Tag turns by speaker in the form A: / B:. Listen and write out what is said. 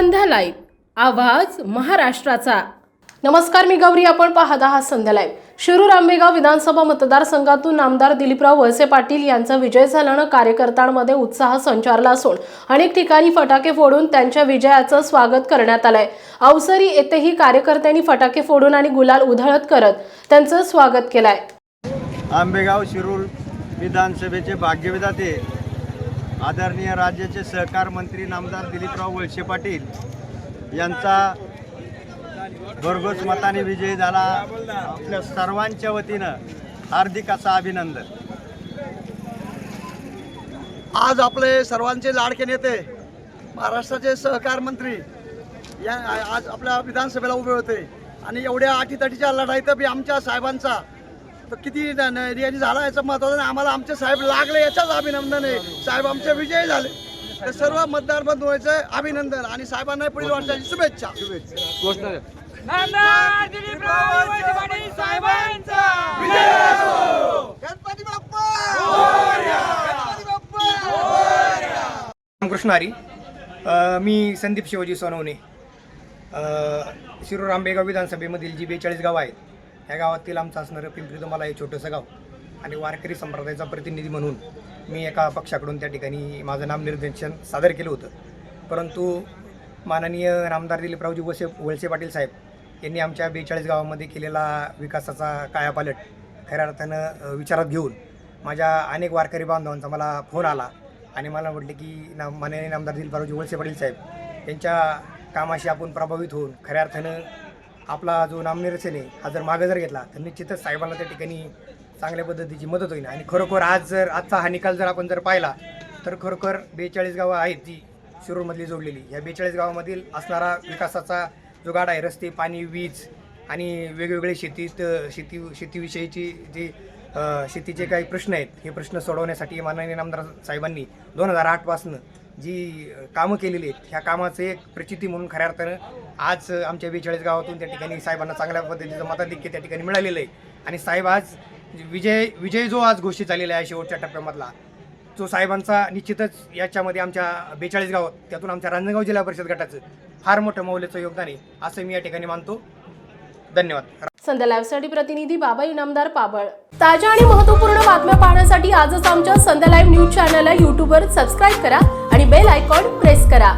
A: संध्या live आवाज महाराष्ट्राचा. नमस्कार मी गौरी. आपण पाहत आहात संध्या लाईव्ह शिरूर आंबेगाव विधानसभा मतदारसंघातून आमदार दिलीपराव वळसे पाटील यांचा विजय झाल्यानं कार्यकर्त्यांमध्ये उत्साह संचारला असून अनेक ठिकाणी फटाके फोडून त्यांच्या विजयाचं स्वागत करण्यात आलंय. अवसरी येथेही कार्यकर्त्यांनी फटाके फोडून आणि गुलाल उधळत करत त्यांचं स्वागत केलंय.
B: आंबेगाव शिरूर विधानसभेचे भाग्यविधाते आदरणीय राज्याचे सहकार मंत्री नामदार दिलीपराव वळसे पाटील यांचा भरघोस मताने विजय झाला. आपल्या सर्वांच्या वतीनं हार्दिक असा अभिनंदन.
C: आज आपले सर्वांचे लाडके नेते महाराष्ट्राचे सहकार मंत्री या आज आपल्या विधानसभेला उभे होते. आणि एवढ्या अटीतटीच्या लढाईत बी आमच्या साहेबांचा किती न- यांनी झाला याचं महत्वाचं नाही आम्हाला आमचे साहेब लागले याचाच अभिनंदन. आहे साहेब आमचे विजयी झाले. तर सर्व मतदार बंधूंचं अभिनंदन आणि साहेबांना पुढील वाटण्याची शुभेच्छा.
D: नामदार
E: रामकृष्ण हरी. मी संदीप शिवाजी सोनवणे. अ, आंबेगाव विधानसभेमधील जी बेचाळीस गाव आहेत. ह्या गावातील आमचं असणारं पिंपरी तुम्हाला हे छोटंसं गाव. आणि वारकरी संप्रदायाचा प्रतिनिधी म्हणून मी एका पक्षाकडून त्या ठिकाणी माझं नाम निर्देशन सादर केलं होतं. परंतु माननीय नामदार दिलीपरावजी वसे वळसे पाटील साहेब यांनी आमच्या बेचाळीस गावामध्ये केलेला विकासाचा कायापालट खऱ्या अर्थानं विचारात घेऊन माझ्या अनेक वारकरी बांधवांचा मला फोन आला आणि मला म्हटले की ना माननीय नामदार दिलीपरावजी वळसे पाटील साहेब यांच्या कामाशी आपण प्रभावित होऊन खऱ्या अर्थानं आपला जो नामनिरसन आहे हा जर मागं जर घेतला तर निश्चितच साहेबांना त्या ठिकाणी चांगल्या पद्धतीची मदत होईल. आणि खरोखर आज जर आजचा हा निकाल जर आपण जर पाहिला तर खरोखर बेचाळीस गावं आहेत जी शिरूरमधली जोडलेली. या बेचाळीस गावामधील असणारा विकासाचा जो गाडा आहे रस्ते पाणी वीज आणि वेगवेगळे शेतीत शेती शेतीविषयीची जी शेतीचे काही प्रश्न आहेत हे प्रश्न सोडवण्यासाठी माननीय नामदार साहेबांनी दोन हजार आठपासनं जी कामं केलेली आहेत ह्या कामाचं एक प्रचिती म्हणून खऱ्या अर्थानं आज आमच्या बेचाळीस गावातून त्या ठिकाणी साहेबांना चांगल्या पद्धतीचं मताधिक्य त्या ठिकाणी मिळालेलं आहे. आणि साहेब आज विजय विजय जो आज घोषित झालेला आहे शेवटच्या टप्प्यामधला जो साहेबांचा निश्चितच याच्यामध्ये आमच्या बेचाळीस गावात त्यातून आमच्या रांजणगाव जिल्हा परिषद गटाचं फार मोठं मौल्याचं योगदान आहे असं मी या ठिकाणी मानतो. धन्यवाद.
A: संध्या लाईव्हसाठी प्रतिनिधी बाबा इनामदार पाबळ. ताज्या आणि महत्त्वपूर्ण बातम्या पाहण्यासाठी आजच आमच्या संध्या लाईव्ह न्यूज चॅनलला यूट्यूबवर सबस्क्राईब करा. आणि बेल आयकॉन प्रेस करा.